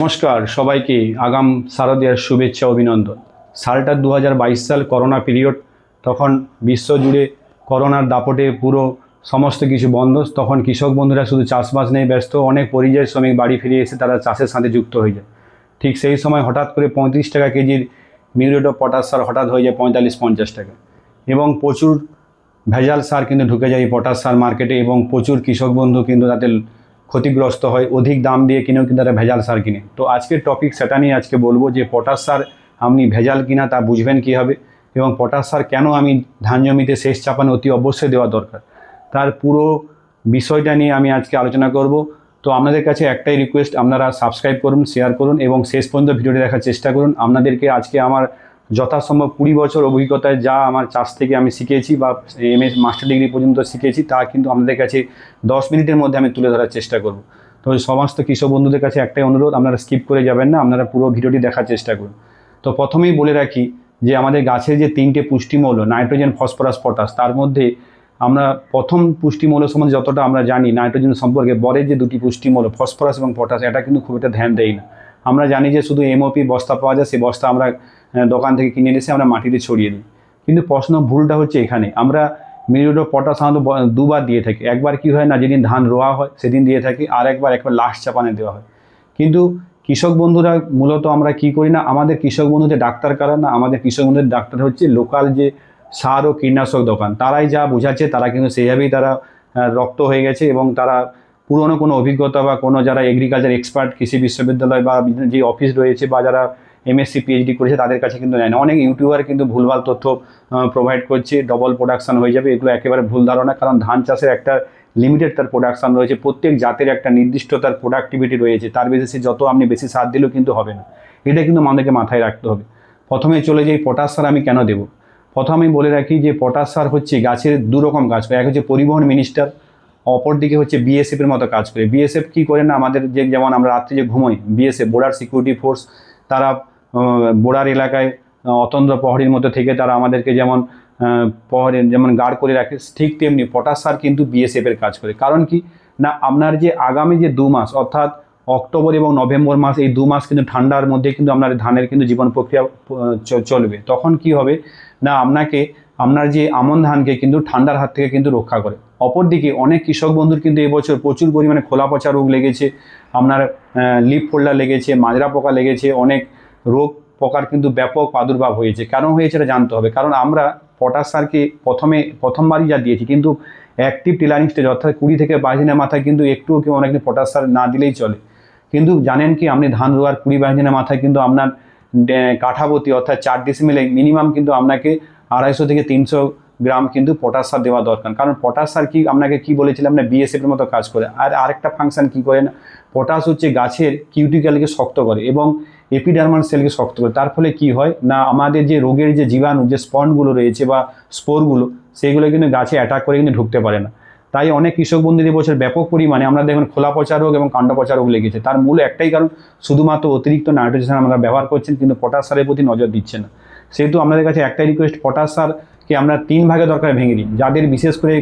নমস্কার, সবাইকে আগাম শারদীয়ার শুভেচ্ছা, অভিনন্দন। সালটা দু হাজার বাইশ সাল করোনা পিরিয়ড, তখন বিশ্বজুড়ে করোনার দাপটে পুরো সমস্ত কিছু বন্ধ। তখন কৃষক বন্ধুরা শুধু চাষবাস নিয়ে ব্যস্ত, অনেক পরিযায়ী শ্রমিক বাড়ি ফিরে এসে তারা চাষের সাথে যুক্ত হয়ে যায়। ঠিক সেই সময় হঠাৎ করে পঁয়ত্রিশ টাকা কেজির মিউরেট অফ পটাশ সার হঠাৎ হয়ে যায় পঁয়তাল্লিশ, পঞ্চাশ টাকা। এবং প্রচুর ভেজাল সার কিন্তু ঢুকে যায় এই পটাশ সার মার্কেটে এবং প্রচুর কৃষক বন্ধু কিন্তু তাদের ক্ষতিগ্রস্ত হয়, অধিক দাম দিয়ে কিনেও কিন্তু তারা ভেজাল সার কিনে। তো আজকের টপিক সেটা নিয়ে আজকে বলব যে পটাশ সার আপনি ভেজাল কিনা তা বুঝবেন কীভাবে এবং পটাশ সার কেন আমি ধান জমিতে শেষ চাপানো অতি অবশ্যই দেওয়া দরকার। তার পুরো বিষয়টা নিয়ে আমি আজকে আলোচনা করব। তো আপনাদের কাছে একটাই রিকোয়েস্ট আপনারা সাবস্ক্রাইব করুন শেয়ার করুন এবং শেষ পর্যন্ত ভিডিওটি দেখার চেষ্টা করুন। আপনাদেরকে আজকে আমার যথাসম্ভব কুড়ি বছর অভিজ্ঞতায় যা আমার চাষ থেকে আমি শিখেছি বা এম এস মাস্টার ডিগ্রি পর্যন্ত শিখেছি, তা কিন্তু আপনাদের কাছে দশ মিনিটের মধ্যে আমি তুলে ধরার চেষ্টা করব। তো সমস্ত কৃষক বন্ধুদের কাছে একটাই অনুরোধ, আপনারা স্কিপ করে যাবেন না, আপনারা পুরো ভিডিওটি দেখার চেষ্টা করুন। তো প্রথমেই বলে রাখি যে আমাদের গাছের যে তিনটে পুষ্টিমৌল, নাইট্রোজেন, ফসফরাস, পটাশ, তার মধ্যে আমরা প্রথম পুষ্টিমৌল সম্বন্ধে যতটা আমরা জানি, নাইট্রোজেন সম্পর্কে বরের যে দুটি পুষ্টিমৌল, ফসফরাস এবং পটাশ, এটা কিন্তু খুব একটা ধ্যান দেয় না। আমরা জানি যে শুধু এমওপি বস্তা পাওয়া যায় সেই বস্তা আমরা দোকান থেকে কিনে এসে আমরা মাটিতে ছড়িয়ে দিই। কিন্তু প্রশ্ন ভুলটা হচ্ছে এখানে। আমরা মিউরেট পটাশ সাধারণত দুবার দিয়ে থাকি। একবার কি হয় না, যেদিন ধান রোয়া হয়, সেদিন দিয়ে থাকি, আর একবার একবার লাস্ট চাপানে দেওয়া হয়। কিন্তু কৃষক বন্ধুরা, মূলত আমরা কি করি না, আমাদের কৃষক বন্ধুদের ডাক্তার কারা না, আমাদের কৃষক বন্ধুদের ডাক্তার হচ্ছে লোকাল যে সার ও কীটনাশক দোকান। তারাই যা বোঝাচ্ছে, তারা কিন্তু সেইভাবেই তারা রক্ত হয়ে গেছে এবং তারা পুরনো কোনো অভিজ্ঞতা বা কোনো যারা এগ্রিকালচার এক্সপার্ট কৃষি বিশ্ববিদ্যালয় বা যে অফিস রয়েছে বা যারা এমএসসি পিএইচডি করেছে, তাদের কাছে কিন্তু নেয় না। অনেক ইউটিউবার কিন্তু ভুলভাল তথ্য প্রোভাইড করছে ডবল প্রোডাকশন হয়ে যাবে, এগুলো একেবারে ভুল ধারণা, কারণ ধান চাষের একটা লিমিটেড তার প্রোডাকশন রয়েছে, প্রত্যেক জাতের একটা নির্দিষ্ট তার প্রোডাক্টিভিটি রয়েছে, তার বেসিসে যত আপনি বেশি সার দিলেও কিন্তু হবে না। এটা কিন্তু আমাদেরকে মাথায় রাখতে হবে। প্রথমে চলে যাই পটাশ সার আমি কেন দেবো? প্রথমে বলে রাখি যে পটাশ সার হচ্ছে গাছের দু রকম কাজ করে, এক হচ্ছে পরিবহন মিনিস্টার অপরদিকে হচ্ছে বিএসএফের মতো কাজ করে। বিএসএফ কী করে না, আমাদের যে যেমন আমরা রাত্রে যে ঘুমোই বিএসএফ বর্ডার সিকিউরিটি ফোর্স তারা বর্ডার এলাকায় আহ, অতন্ত্র প্রহরীর মতো থেকে তারা আমাদেরকে যেমন প্রহরী যেমন গার্ড করে রাখে ঠিক তেমনি পটাশ সার কিন্তু বিএসএফের কাজ করে। কারণ কি? না আপনার যে আগামী যে দু মাস অর্থাৎ অক্টোবর এবং নভেম্বর মাস এই দু মাস কিন্তু ঠান্ডার মধ্যে কিন্তু আপনার ধানের কিন্তু জীবন প্রক্রিয়া চলবে। তখন কি হবে? না আপনাকে আপনার যে আমন ধানকে কিন্তু ঠান্ডার হাত থেকে কিন্তু রক্ষা করে। অপরদিকে অনেক কৃষক বন্ধুর কিন্তু এবছর প্রচুর পরিমাণে খোলা পচা রোগ লেগেছে আপনার লিপ ফোল্ডার লেগেছে মাজরা পোকা লেগেছে অনেক রোগ পোকার কিন্তু ব্যাপক প্রাদুর্ভাব হয়েছে। কেন হয়েছে এটা জানতে হবে? কারণ আমরা পটাশ সারকে প্রথমে, প্রথমবারই যা দিয়েছি, কিন্তু অ্যাক্টিভ টিলারিং স্টেজ অর্থাৎ কুড়ি থেকে বাইশ দিনের মাথায় কিন্তু একটুও কেউ অনেকদিন পটাশ সার না দিলেই চলে। কিন্তু জানেন কি, আপনি ধান রোয়ার কুড়ি বাইশ দিনের মাথায় কিন্তু আপনার কাঠাপতি অর্থাৎ চার ডিসিমিলে মিনিমাম কিন্তু আপনাকে আড়াইশো থেকে তিনশো গ্রাম কিন্তু পটাশ সার দেওয়া দরকার। কারণ পটাশ সার কি, আপনাকে কি বলেছিলাম না বিএসএফের মতো কাজ করে। আর আরেকটা ফাংশন কি করে না পটাশ হচ্ছে গাছের কিউটিক্যালকে শক্ত করে এবং এপিডার্মাল সেলকে শক্ত করে। তার ফলে কি হয়? না, আমাদের যে রোগের যে জীবাণু, যে স্পনগুলো রয়েছে বা স্পোরগুলো সেগুলো কিন্তু গাছে অ্যাটাক করে কিন্তু ঢুকতে পারে না। তাই অনেক কৃষক বন্ধুদের বছর ব্যাপক পরিমাণে আমরা দেখুন খোলা পচা রোগ এবং কাণ্ড পচা রোগ লেগেছে। তার মূল একটাই কারণ, শুধুমাত্র অতিরিক্ত নাইট্রোজেন আমরা ব্যবহার করছেন, কিন্তু পটাশ সারের প্রতি নজর দিচ্ছে না। সেহেতু আপনাদের কাছে একটাই রিকোয়েস্ট পটাশ সারকে আমরা তিন ভাগে দরকার ভেঙে দিই। যাদের, বিশেষ করে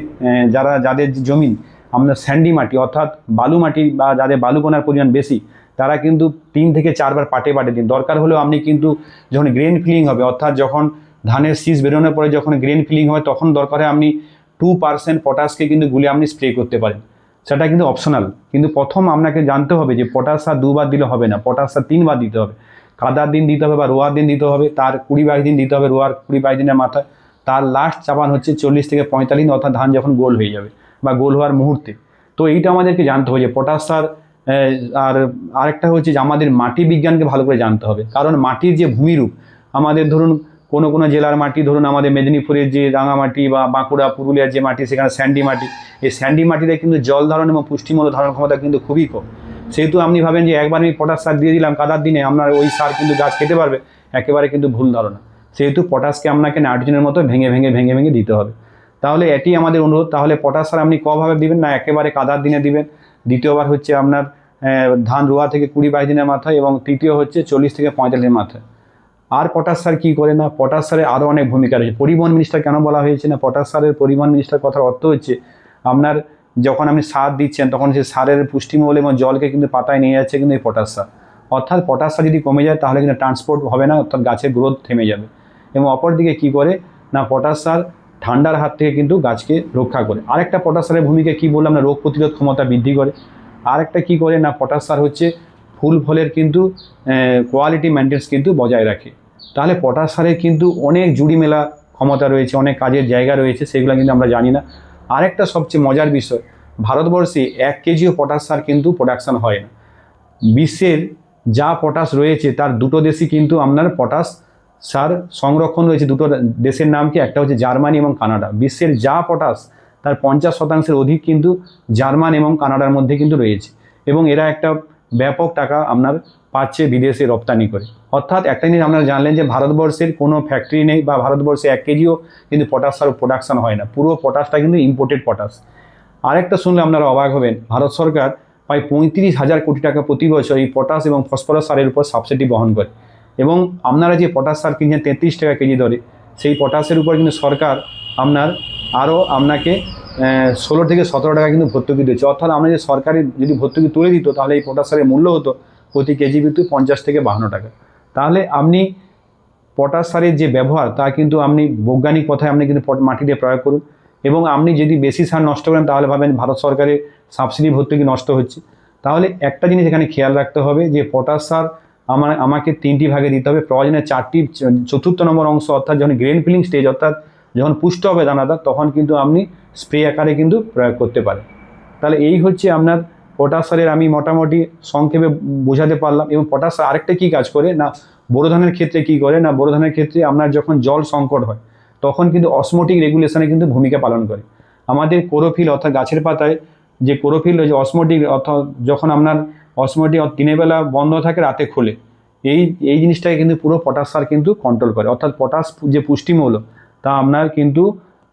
যারা, যাদের জমি আমরা স্যান্ডি মাটি, অর্থাৎ বালু মাটি বা যাদের বালুকণার পরিমাণ বেশি, তারা কিন্তু তিন থেকে চারবার পাটে পাটে দিন। দরকার হলেও আপনি কিন্তু যখন গ্রেন ফিলিং হবে, অর্থাৎ যখন ধানের শীষ বেরোনোর পরে যখন গ্রেন ফিলিং হয়, তখন দরকার হয় আপনি টু পার্সেন্ট পটাশকে কিন্তু গুলে আপনি স্প্রে করতে পারেন। সেটা কিন্তু অপশনাল কিন্তু প্রথম আপনাকে জানতে হবে যে পটাশ সার দুবার দিলে হবে না। পটাশ সার তিনবার দিতে হবে। কাদার দিন দিতে হবে বা রোয়ার দিন দিতে হবে, তার কুড়ি বাইশ দিন দিতে হবে রোয়ার কুড়ি বাইশ দিনের মাথায়। তার লাস্ট চাপান হচ্ছে চল্লিশ থেকে পঁয়তাল্লিশ অর্থাৎ ধান যখন গোল হয়ে যাবে। বা গোল হওয়ার মুহূর্তে। তো এইটা আমাদেরকে জানতে হবে যে পটাশ সার আর আরেকটা হচ্ছে যে আমাদের মাটি বিজ্ঞানকে ভালো করে জানতে হবে। কারণ মাটির যে ভূমিরূপ, আমাদের ধরুন কোনো কোনো জেলার মাটি, ধরুন আমাদের মেদিনীপুরের যে রাঙামাটি বা বাঁকুড়া, পুরুলিয়ার যে মাটি, সেখানে স্যান্ডি মাটি, এই স্যান্ডি মাটিতে কিন্তু জল ধারণ এবং পুষ্টিমূল ধারণ ক্ষমতা কিন্তু খুবই কম। সেহেতু আপনি ভাবেন যে একবার আমি পটাশ সার দিয়ে দিলাম, কাদার দিনে আপনার ওই সার কিন্তু গাছ খেতে পারবে, একেবারে কিন্তু ভুল ধারণা। সেহেতু পটাশকে আপনাকে নাইট্রোজেনের মতো ভেঙে ভেঙে ভেঙে ভেঙে দিতে হবে। তাহলে এটি আমাদের অনুরোধ, তাহলে পটাশ সার আপনি কভাবে দিবেন না, একেবারে কাদার দিনে দিবেন। দ্বিতীয়বার হচ্ছে আপনার ধান রোয়া থেকে কুড়ি বাইশ দিনের মাথায় এবং তৃতীয় হচ্ছে চল্লিশ থেকে পঁয়তাল্লিশের মাথায়। আর পটাশ সার কী করে না পটাশ সারের আরও অনেক ভূমিকা রয়েছে। পরিবহন মিনিস্টার কেন বলা হয়েছে না? পটাশ সারের পরিবহন মিনিস্টার কথার অর্থ হচ্ছে, আপনার যখন আপনি সার দিচ্ছেন, তখন সেই সারের পুষ্টিমূল এবং জলকে কিন্তু পাতায় নিয়ে যাচ্ছে কিন্তু এই পটাশ সার। অর্থাৎ পটাশ সার যদি কমে যায়, তাহলে কিন্তু ট্রান্সপোর্ট হবে না, অর্থাৎ গাছের গ্রোথ থেমে যাবে। এবং অপরদিকে কী করে? না পটাশ সার ঠান্ডার হাত থেকে কিন্তু গাছকে রক্ষা করে। আরেকটা পটাশ সারের ভূমিকা কী বললাম না, রোগ প্রতিরোধ ক্ষমতা বৃদ্ধি করে। আরেকটা কী করে না পটাশ সার হচ্ছে ফুল ফলের কিন্তু কোয়ালিটি মেনটেন্স কিন্তু বজায় রাখে। তাহলে পটাশ সারের কিন্তু অনেক জুড়ি মেলা ক্ষমতা রয়েছে, অনেক কাজের জায়গা রয়েছে, সেগুলো কিন্তু আমরা জানি না। আরেকটা সবচেয়ে মজার বিষয়, ভারতবর্ষে এক কেজিও পটাশ সার কিন্তু প্রোডাকশন হয় না। বিশ্বের যা পটাশ রয়েছে, তার দুটো দেশই কিন্তু আপনার পটাশ সার সংরক্ষণ রয়েছে দুটো দেশের নাম কি? একটা হচ্ছে জার্মানি এবং কানাডা। বিশ্বের যা পটাশ, তার পঞ্চাশ শতাংশের অধিক কিন্তু জার্মান এবং কানাডার মধ্যে কিন্তু রয়েছে। এবং এরা একটা ব্যাপক টাকা আপনার পাচ্ছে বিদেশে রপ্তানি করে। অর্থাৎ একটা জিনিস আপনারা জানলেন যে ভারতবর্ষের কোনো ফ্যাক্টরি নেই বা ভারতবর্ষে এক কেজিও কিন্তু পটাশ সার প্রোডাকশান হয় না। পুরো পটাশটা কিন্তু ইম্পোর্টেড পটাশ। আরেকটা শুনলে আপনারা অবাক হবেন, ভারত সরকার প্রায় পঁয়ত্রিশ হাজার কোটি টাকা প্রতি বছর এই পটাশ এবং ফসফরাস সারের উপর সাবসিডি বহন করে। এবং আপনারা যে পটাশ সার কিনছেন তেত্রিশ টাকা কেজি দরে, সেই পটাশের উপর কিন্তু সরকার আপনার আরও আপনাকে ষোলো থেকে সতেরো টাকা কিন্তু ভর্তুকি দিচ্ছে অর্থাৎ আমরা যে সরকারি যদি ভর্তুকি তুলে দিত, তাহলে এই পটাশ সারের মূল্য হতো প্রতি কেজি কিন্তু পঞ্চাশ থেকে বাহান্ন টাকা। তাহলে আপনি পটাশ সারের যে ব্যবহার, তা কিন্তু আপনি বৈজ্ঞানিক পথায় আপনি কিন্তু পট- মাটিতে প্রয়োগ করুন এবং আপনি যদি বেশি সার নষ্ট করেন, তাহলে ভাবেন ভারত সরকারের সাবসিডি ভর্তুকি নষ্ট হচ্ছে। তাহলে একটা জিনিস এখানে খেয়াল রাখতে হবে যে পটাশ সার আমার, আমাকে তিনটি ভাগে দিতে হবে। প্রয়োজনে চারটি, চতুর্থ নম্বর অংশ অর্থাৎ যখন গ্রেন ফিলিং স্টেজ অর্থাৎ যখন পুষ্ট হবে দানাটা, তখন কিন্তু আপনি স্প্রে আকারে কিন্তু প্রয়োগ করতে পারেন। তাহলে এই হচ্ছে আপনার পটাশ সারের আমি মোটামুটি সংক্ষেপে বোঝাতে পারলাম। এবং পটাশ আরেকটা কী কাজ করে? না, বোরো ধানের ক্ষেত্রে কী করে? না, বোরো ধানের ক্ষেত্রে আপনার যখন জল সংকট হয়, তখন কিন্তু অসমোটিক রেগুলেশনে কিন্তু ভূমিকা পালন করে। আমাদের কোরোফিল অর্থাৎ গাছের পাতায় যে কোরোফিল যে অসমোটিক অর্থাৎ যখন আপনার অসমোটিক দিনের বেলা বন্ধ থাকে, রাতে খোলে। এই এই জিনিসটাকে কিন্তু পুরো পটাশ সার কিন্তু কন্ট্রোল করে। অর্থাৎ পটাশ যে পুষ্টিমূল্য তা আপনার কিন্তু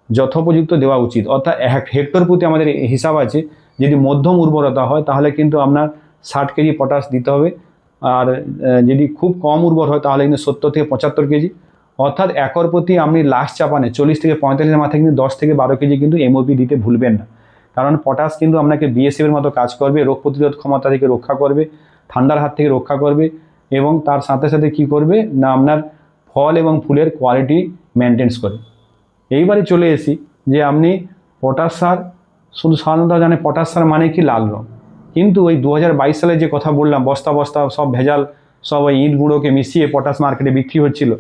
যথোপযুক্ত দেওয়া উচিত। অর্থাৎ এক হেক্টর প্রতি আমাদের হিসাব আছে, যদি মধ্যম উর্বরতা হয়, তাহলে কিন্তু আপনার ষাট কেজি পটাশ দিতে হবে। আর যদি খুব কম উর্বর হয়, তাহলে কিন্তু সত্তর থেকে পঁচাত্তর কেজি। অর্থাৎ একর প্রতি আপনি লাস্ট চাপানে চল্লিশ থেকে পঁয়তাল্লিশের মাথায় কিন্তু দশ থেকে বারো কেজি কিন্তু এমওপি দিতে ভুলবেন না। কারণ পটাশ কিন্তু আপনাকে বিএসএফের মতো কাজ করবে, রোগ প্রতিরোধ ক্ষমতা থেকে রক্ষা করবে, ঠান্ডার হাত থেকে রক্ষা করবে এবং তার সাথে সাথে কি করবে না আপনার ফল এবং ফুলের কোয়ালিটি মেনটেন্স করে। এইবারে চলে এসি যে আপনি পটাশ সার, শুধু সাধারণত জানে পটাশ সার মানে কি? লাল রং। কিন্তু ওই দু হাজার বাইশ সালে যে কথা বললাম, বস্তা বস্তা সব ভেজাল, সব ওই ইট গুঁড়োকে মিশিয়ে পটাশ মার্কেটে বিক্রি হচ্ছিল।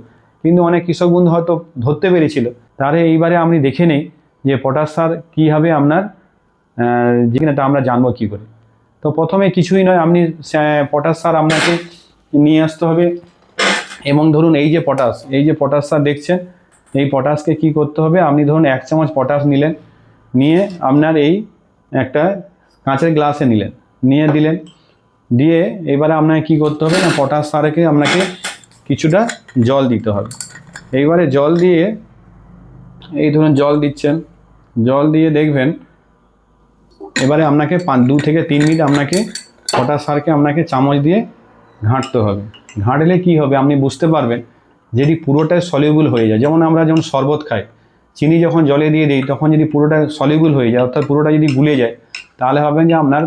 কিন্তু অনেক কৃষক বন্ধু হয়তো ধরতে পেরেছিল। তাহলে এইবারে আপনি দেখে নেই যে পটাশ সার কীভাবে আপনার যেখানে তা আমরা জানব কী করে। তো প্রথমে কিছুই নয়, আপনি পটাশ সার আপনাকে নিয়ে আসতে হবে। এবং ধরুন এই যে পটাশ এই যে পটাশ সার দেখছেন, এই পটাশকে কি করতে হবে? আপনি ধরুন এক চামচ পটাশ নিলেন, নিয়ে আপনার এই একটা কাঁচের গ্লাসে নিলেন, নিয়ে দিলেন। দিয়ে এবারে আপনাকে কি করতে হবে না পটাশ সারকে আপনাকে কিছুটা জল দিতে হবে। এইবারে জল দিয়ে, এই ধরুন জল দিচ্ছেন, জল দিয়ে দেখবেন এবারে আপনাকে পাঁচ, দু থেকে তিন মিনিট আপনাকে পটাশ সারকে আপনাকে চামচ দিয়ে ঘাঁটতে হবে। ঘাঁটলে কি হবে আপনি বুঝতে পারবেন যদি পুরোটাই সলিউবল হয়ে যায়। যেমন আমরা যেমন শরবত খাই, চিনি যখন জলে দিয়ে দিই, তখন যদি পুরোটা সলিউবল হয়ে যায়, অর্থাৎ পুরোটা যদি গুলে যায়, তাহলে হবেন যে আপনার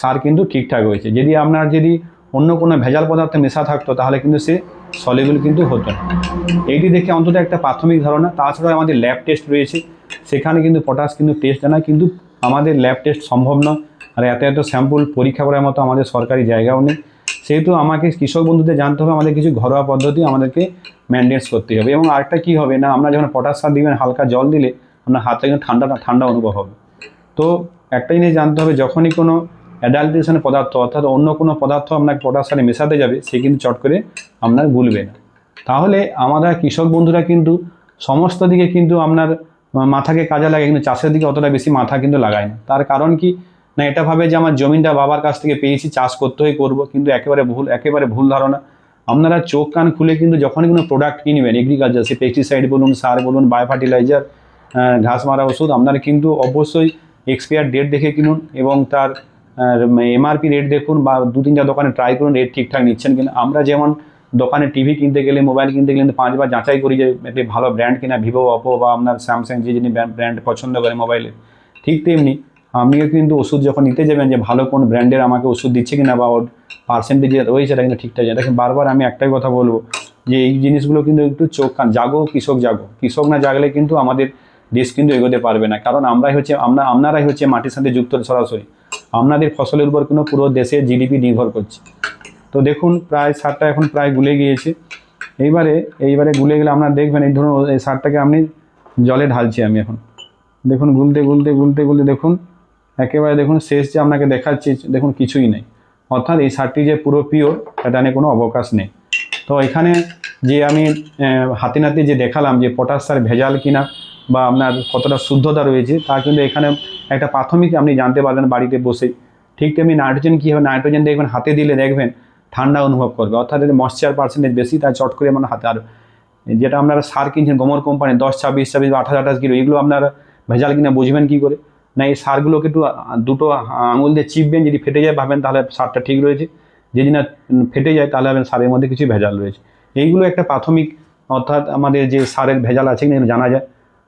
সার কিন্তু ঠিকঠাক হয়েছে। যদি আপনার যদি অন্য কোনো ভেজাল পদার্থ মেশা থাকতো, তাহলে কিন্তু সে সলিউবল কিন্তু হতো এইটি দেখে অন্তত একটা প্রাথমিক ধারণা। তাছাড়া আমাদের ল্যাব টেস্ট রয়েছে। সেখানে কিন্তু পটাশ কিন্তু টেস্ট জানা কিন্তু আমাদের ল্যাব টেস্ট সম্ভব নয় আর এত এত স্যাম্পল পরীক্ষা করার মতো আমাদের সরকারি জায়গাও নেই। সেহেতু আমাকে কৃষক বন্ধুদের জানতে হবে, আমাদের কিছু ঘরোয়া পদ্ধতি আমাদেরকে মেনটেন্স করতে হবে। এবং আরেকটা কী হবে না, আমরা যখন পটাশ সার দিবেন, হালকা জল দিলে আপনার হাতে কিন্তু ঠান্ডা ঠান্ডা অনুভব হবে। তো একটা জিনিস জানতে হবে, যখনই কোনো অ্যাডাল্ট্রেশনের পদার্থ অর্থাৎ অন্য কোনো পদার্থ আপনার পটাশ সারে মেশাতে যাবে, সে কিন্তু চট করে আপনার গুলবে না। তাহলে আমরা কৃষক বন্ধুরা কিন্তু সমস্ত দিকে কিন্তু আপনার মাথাকে কাজে লাগে, কিন্তু চাষের দিকে অতটা বেশি মাথা কিন্তু লাগায় না। তার কারণ কি? না, এটা ভাবে যে আমার জমিটা বাবার কাছ থেকে পেয়েছি, চাষ করতে হয় করব, কিন্তু একেবারে ভুল একেবারে ভুল ধারণা। আপনারা চোখ কান খুলে কিন্তু যখনই কোনো প্রোডাক্ট কিনবেন এগ্রিকালচার সে পেস্টিসাইড বলুন, সার বলুন বায়ো ফার্টিলাইজার ঘাস মারা ওষুধ, আপনারা কিন্তু অবশ্যই এক্সপায়ার ডেট দেখে কিনুন এবং তার এমআরপি রেট দেখুন বা দু তিনটা দোকানে ট্রাই করুন রেট ঠিকঠাক নিচ্ছেন কিনা। আমরা যেমন দোকানে টিভি কিনতে গেলে মোবাইল কিনতে গেলে কিন্তু পাঁচবার যাচাই করি যে একটি ভালো ব্র্যান্ড কিনা ভিভো অপো বা আপনার স্যামসাং যে যিনি ব্র্যান্ড পছন্দ করে মোবাইলে ঠিক তেমনি আপনিও কিন্তু ওষুধ যখন নিতে যাবেন যে ভালো কোন ব্র্যান্ডের আমাকে ওষুধ দিচ্ছে কিনা বা ওর পার্সেন্টেজ রয়েছে সেটা কিন্তু ঠিকঠাক যায়। দেখেন, বারবার আমি একটাই কথা বলব যে এই জিনিসগুলো কিন্তু একটু চোখ কান জাগো, কৃষক জাগো। কৃষক না জাগলে কিন্তু আমাদের দেশ কিন্তু এগোতে পারবে না। কারণ আমরাই হচ্ছে আমরা আপনারাই হচ্ছে মাটির সাথে যুক্ত সরাসরি। আপনাদের ফসলের উপর কিন্তু পুরো দেশের জিডিপি নির্ভর করছে। তো দেখুন, প্রায় সারটা এখন প্রায় গুলে গিয়েছে। এইবারে এইবারে গুলে গেলে আপনারা দেখবেন, এই ধরুন, এই সারটাকে আপনি জলে ঢালছি আমি এখন। দেখুন, গুলতে গুলতে গুলতে গুলতে দেখুন, একেবারে দেখুন, শেষ যে আপনাকে দেখাচ্ছি, দেখুন, কিছুই নেই। অর্থাৎ এই সারটি যে পুরো পিওর এটা নিয়ে কোনো অবকাশ নেই। তো এখানে যে আমি হাতে নাতে যে দেখালাম যে পটাশ সার ভেজাল কিনা বা আপনার কতটা শুদ্ধতা রয়েছে, তা কিন্তু এখানে একটা প্রাথমিক আপনি জানতে পারবেন বাড়িতে বসে ঠিক তেমনি নাইট্রোজেন কী হবে, নাইট্রোজেন দেখবেন, হাতে দিলে দেখবেন ঠান্ডা অনুভব করবে। অর্থাৎ এর ময়শ্চার পার্সেন্টেজ বেশি তাই চট করে আমার হাতে আর যেটা আপনারা সার কিনছেন গোমর কোম্পানি দশ, ছাব্বিশ ছাব্বিশ বা আঠাশ আঠাশ কিলো, এগুলো আপনারা ভেজাল কিনা বুঝবেন কী করে? না, এই সারগুলোকে একটু দুটো আঙুল দিয়ে চিপবেন, যদি ফেটে যায় ভাবেন, তাহলে সারটা ঠিক রয়েছে। যদি না ফেটে যায়, তাহলে ভাবেন সারের মধ্যে কিছু ভেজাল রয়েছে। এইগুলো একটা প্রাথমিক, অর্থাৎ আমাদের যে সারের ভেজাল আছে কিনা জানা যায়।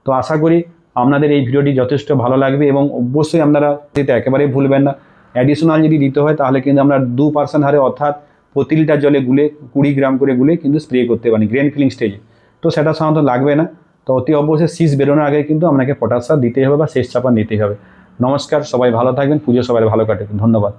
তো আশা করি আপনাদের এই ভিডিওটি যথেষ্ট ভালো লাগবে এবং অবশ্যই আপনারা দিতে একেবারেই ভুলবেন না। অ্যাডিশনাল যদি দিতে হয়, তাহলে কিন্তু আমরা দু পার্সেন্ট হারে, অর্থাৎ প্রতি লিটার জলে গুলে, কুড়ি গ্রাম করে গুলে কিন্তু স্প্রে করতে পারি গ্রেন ফিলিং স্টেজে তো সেটা সাধারণত লাগবে না। তো অতি অবশ্যই শীষ বেরোনোর আগে কিন্তু আপনাকে পটাশ সার দিতেই হবে বা শেষ চাপা নিতেই হবে। নমস্কার, সবাই ভালো থাকবেন, পুজো সবাই ভালো কাটে ধন্যবাদ।